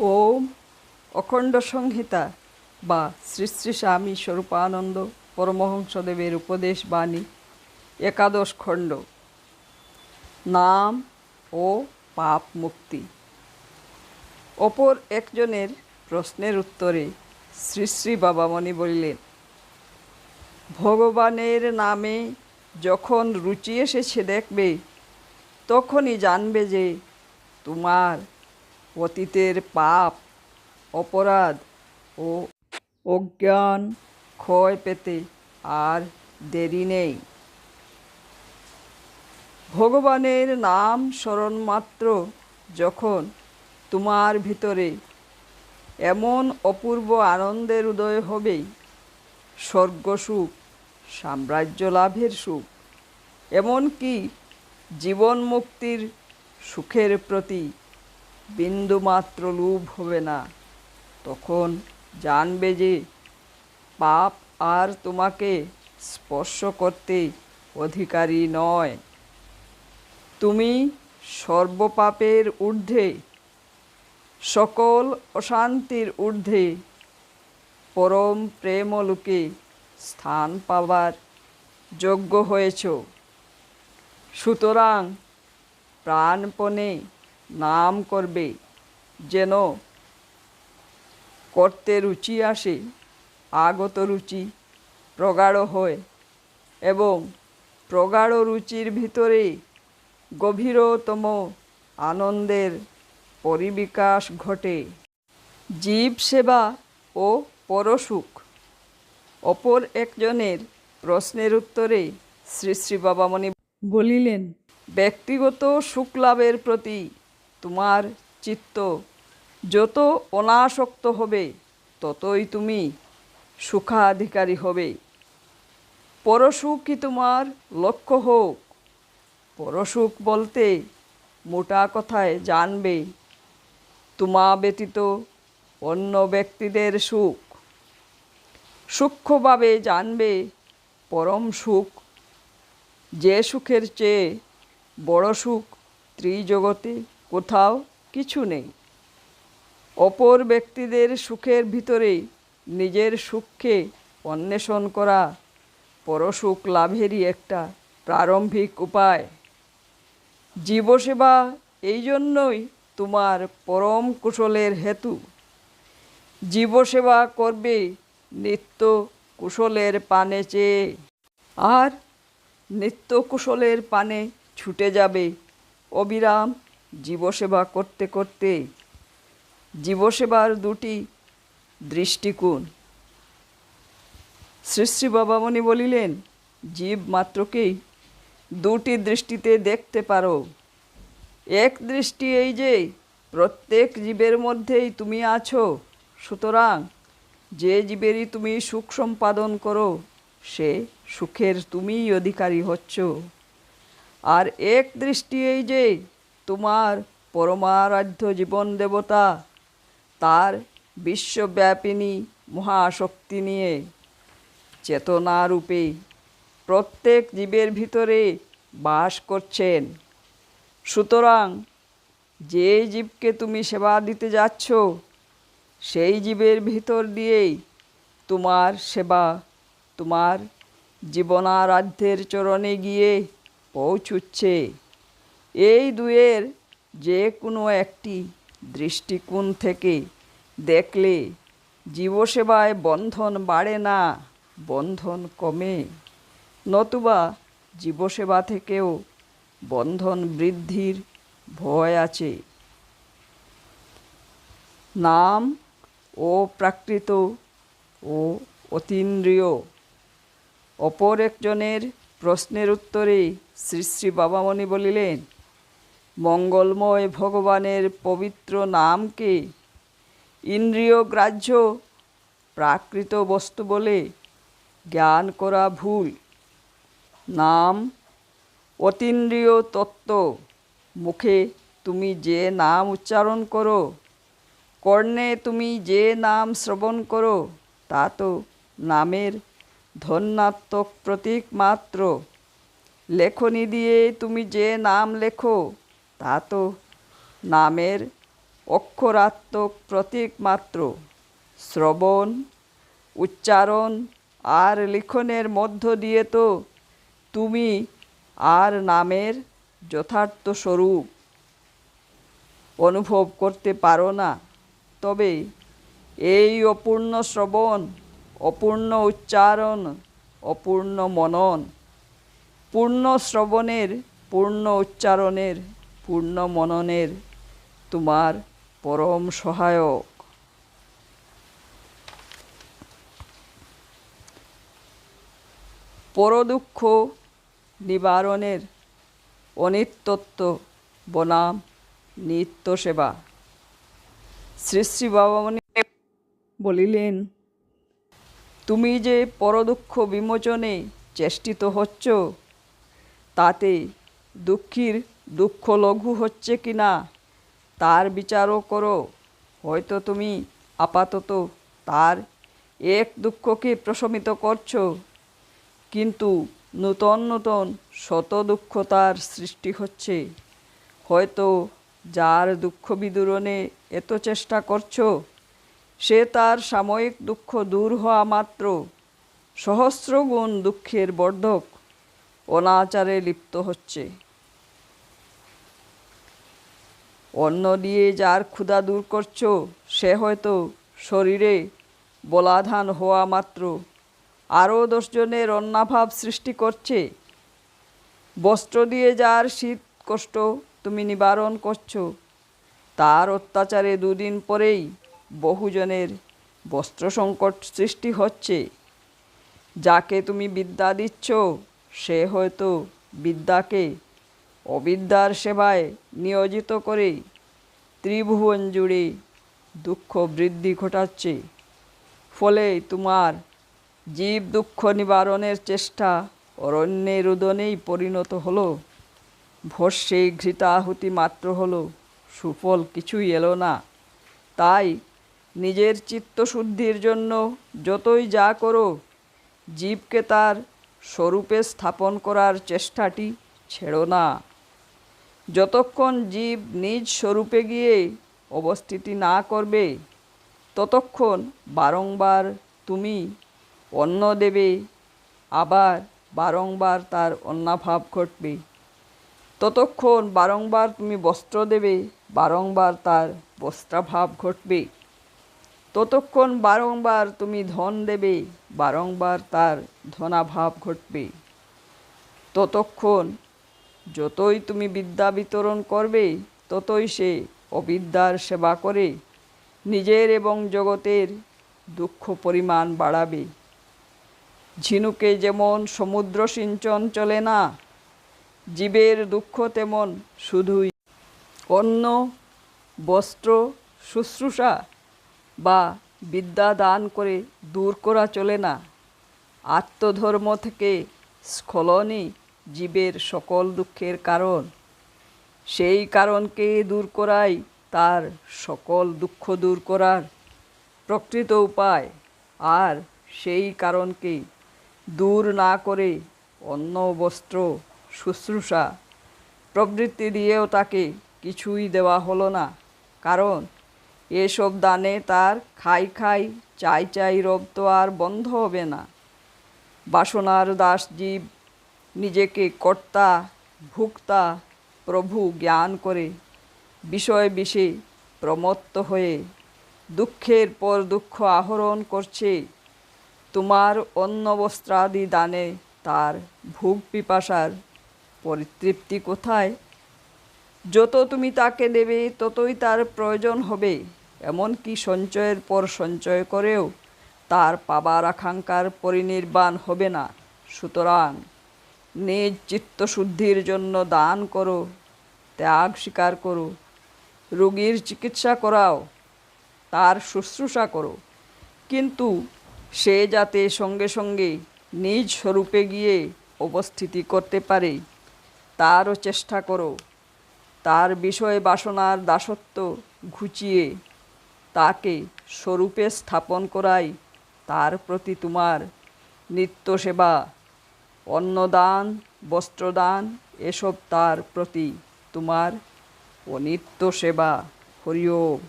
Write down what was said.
ওম অখণ্ড সংহিতা বা শ্রী শ্রী স্বামী স্বরূপানন্দ পরমহংসদেবের উপদেশ বাণী, একাদশ খণ্ড। নাম ও পাপ মুক্তি। অপর একজনের প্রশ্নের উত্তরে শ্রী শ্রী বাবামণি বললেন, ভগবানের নামে যখন রুচি এসেছে দেখবে, তখনই জানবে যে তোমার অতীতের পাপ, অপরাধ ও অজ্ঞান ক্ষয় পেতে আর দেরি নেই। ভগবানের নাম স্মরণ মাত্র যখন তোমার ভিতরে এমন অপূর্ব আনন্দের উদয় হবে, স্বর্গসুখ, সাম্রাজ্য লাভের সুখ, এমনকি জীবন মুক্তির সুখের প্রতি বিন্দুমাত্র লোভ হবে না। তখন জানবে যে পাপ আর তোমাকে স্পর্শ করতে অধিকারী নয়। তুমি সর্বপাপের ঊর্ধ্বে, সকল অশান্তির ঊর্ধ্বে পরম প্রেমলোকে স্থান পাবার যোগ্য হয়েছ। সুতরাং প্রাণপণে নাম করবে, যেন করতে রুচি আসে, আগত রুচি প্রগাঢ় হয় এবং প্রগাঢ় রুচির ভিতরে গভীরতম আনন্দের পরিবিকাশ ঘটে। জীব সেবা ও পরসুখ। অপর একজনের প্রশ্নের উত্তরে শ্রী শ্রী বাবামণি বলিলেন, ব্যক্তিগত সুখ লাভের প্রতি তোমার চিত্ত যত অনাসক্ত হবে, ততই তুমি সুখাধিকারী হবে। পরসুখই তোমার লক্ষ্য হোক। পরসুখ বলতে মোটা কথায় জানবে। তোমা ব্যতীত অন্য ব্যক্তিদের সুখ। সূক্ষ্মভাবে জানবে পরম সুখ। যে সুখের চেয়ে বড় সুখ ত্রিজগতে কোথাও কিছু নেই। অপর ব্যক্তিদের সুখের ভিতরে নিজের সুখকে অন্বেষণ করা পরসুখ লাভেরই একটা প্রারম্ভিক উপায়। জীবসেবা এই জন্যই তোমার পরম কুশলের হেতু। জীবসেবা করবে নিত্য কুশলের পানে চেয়ে। আর নিত্য কুশলের পানে ছুটে যাবে অবিরাম জীবসেবা করতে করতে জীবসেবার দুটি দৃষ্টিকোণ। শ্রী বাবামণি বলিলেন, জীব মাত্রকেই দুটি দৃষ্টিতে দেখতে পারো। এক দৃষ্টি এই যে, প্রত্যেক জীবের মধ্যেই তুমি আছো। সুতরাং যে জীবেরই তুমি সুখ সম্পাদন করো, সে সুখের তুমিই অধিকারী হচ্ছ। আর এক দৃষ্টি এই যে তোমার পরমারাধ্য জীবন দেবতা, তার বিশ্বব্যাপিনী মহাশক্তি নিয়ে চেতনারূপে প্রত্যেক জীবের ভিতরে বাস করছেন। সুতরাং যে জীবকে তুমি সেবা দিতে যাচ্ছ, সেই জীবের ভিতর দিয়েই তোমার সেবা, তোমার জীবনারাধ্যের চরণে গিয়ে পৌঁছুচ্ছে। এই দুয়ের যে কোনো একটি দৃষ্টিকোণ থেকে দেখলে জীবসেবায় বন্ধন বাড়ে না, বন্ধন কমে। নতুবা জীবসেবা থেকেও বন্ধন বৃদ্ধির ভয় আছে। নাম ও প্রাকৃত ও অতীন্দ্রিয়। অপর একজনের প্রশ্নের উত্তরে শ্রী শ্রী বাবামণি বলিলেন মঙ্গলময় ভগবানের পবিত্র নামকে ইন্দ্রিয় গ্রাহ্য, প্রাকৃত বস্তু বলে জ্ঞান করা ভুল। নাম, অতীন্দ্রিয় তত্ত্ব। মুখে তুমি যে নাম উচ্চারণ করো, কর্ণে তুমি যে নাম শ্রবণ করো, তা তো নামের ধন্যাত্মক প্রতীক মাত্র। লেখনি দিয়ে তুমি যে নাম লেখো তা তো নামের অক্ষরাত্মক প্রতীক মাত্র। শ্রবণ, উচ্চারণ আর লিখনের মধ্য দিয়ে তো তুমি আর নামের যথার্থ স্বরূপ অনুভব করতে পারো না। তবে এই অপূর্ণ শ্রবণ, অপূর্ণ উচ্চারণ, অপূর্ণ মনন, পূর্ণ শ্রবণের, পূর্ণ উচ্চারণের পূর্ণ মননের তোমার পরম সহায়ক। পরদুঃখ নিবারণের অনিত্যত্ব বনাম নিত্য সেবা। শ্রী শ্রী বাবামণি বলিলেন, তুমি যে পরদুঃখ বিমোচনে চেষ্টিত হচ্ছ, তাতে দুঃখীর দুঃখ লঘু হচ্ছে কি না, তার বিচারও করো। হয়তো তুমি আপাতত তার এক দুঃখকে প্রশমিত করছ, কিন্তু নূতন নূতন শত দুঃখ তার সৃষ্টি হচ্ছে। হয়তো যার দুঃখ বিদূরণে এত চেষ্টা করছ, সে তার সাময়িক দুঃখ দূর হওয়া মাত্র। সহস্র গুণ দুঃখের বর্ধক অনাচারে লিপ্ত হচ্ছে। অন্ন দিয়ে যার ক্ষুধা দূর করছ, সে হয়তো শরীরে বলাধান হওয়া মাত্র। আরও দশজনের অন্নাভাব সৃষ্টি করছে। বস্ত্র দিয়ে যার শীত কষ্ট তুমি নিবারণ করছ। তার অত্যাচারে দুদিন পরেই বহুজনের বস্ত্র সংকট সৃষ্টি হচ্ছে। যাকে তুমি বিদ্যা দিচ্ছ, সে হয়তো বিদ্যাকে অবিদ্যার সেবায় নিয়োজিত করে ত্রিভুবন জুড়ে দুঃখ বৃদ্ধি ঘটাচ্ছে। ফলে তোমার জীব দুঃখ নিবারণের চেষ্টা অরণ্যের উদনেই পরিণত হলো। ভস্যে ঘৃতাহুতি মাত্র হলো, সুফল কিছুই এলো না। তাই নিজের চিত্তশুদ্ধির জন্য যতই যা করো, জীবকে তার স্বরূপে স্থাপন করার চেষ্টাটি ছেড়ো না। যতক্ষণ জীব নিজ স্বরূপে গিয়ে অবস্থিতি না করবে, ততক্ষণ বারংবার তুমি অন্ন দেবে, আবার বারংবার তার অন্নাভাব ঘটবে। ততক্ষণ বারংবার তুমি বস্ত্র দেবে, বারংবার তার বস্ত্রাভাব ঘটবে। ততক্ষণ বারংবার তুমি ধন দেবে, বারংবার তার ধনাভাব ঘটবে। ততক্ষণ যতই তুমি বিদ্যা বিতরণ করবে, ততই সে অবিদ্যার সেবা করে। নিজের এবং জগতের দুঃখ পরিমাণ বাড়াবে। ঝিনুকে যেমন সমুদ্র সিঞ্চন চলে না, জীবের দুঃখ তেমন শুধুই। অন্ন, বস্ত্র, শুশ্রূষা বা বিদ্যা দান করে দূর করা চলে না। আত্মধর্ম থেকে স্খলনই জীবের সকল দুঃখের কারণ। সেই কারণকে দূর করাই তার সকল দুঃখ দূর করার প্রকৃত উপায়। আর সেই কারণকে দূর না করে অন্ন বস্ত্র, শুশ্রূষা প্রবৃত্তি দিয়েও তাকে কিছুই দেওয়া হলো না। কারণ এসব দানে তার খাই খাই, চাই চাই রব তো আর বন্ধ হবে না। বাসনার দাস জীব নিজেকে কর্তা, ভুক্তা, প্রভু জ্ঞান করে বিষয় বিষে প্রমত্ত হয়ে দুঃখের পর দুঃখ আহরণ করছে। তোমার অন্ন বস্ত্রাদি দানে তার ভোগ পিপাসার পরিতৃপ্তি কোথায়? যত তুমি তাকে দেবে, ততই তার প্রয়োজন হবে। এমনকি সঞ্চয়ের পর সঞ্চয় করেও তার পাবার আকাঙ্ক্ষার পরিনির্বাণ হবে না। সুতরাং নিজ চিত্তশুদ্ধির জন্য দান করো, ত্যাগ স্বীকার করো, রোগীর চিকিৎসা করাও, তার শুশ্রূষা করো। কিন্তু সে যাতে সঙ্গে সঙ্গে নিজ স্বরূপে গিয়ে উপস্থিতি করতে পারে, তারও চেষ্টা করো। তার বিষয় বাসনার দাসত্ব ঘুচিয়ে তাকে স্বরূপে স্থাপন করাই তার প্রতি তোমার নিত্য সেবা অন্নদান বস্ত্রদান এসব তার প্রতি তোমার অনিত্য সেবা হরি ওম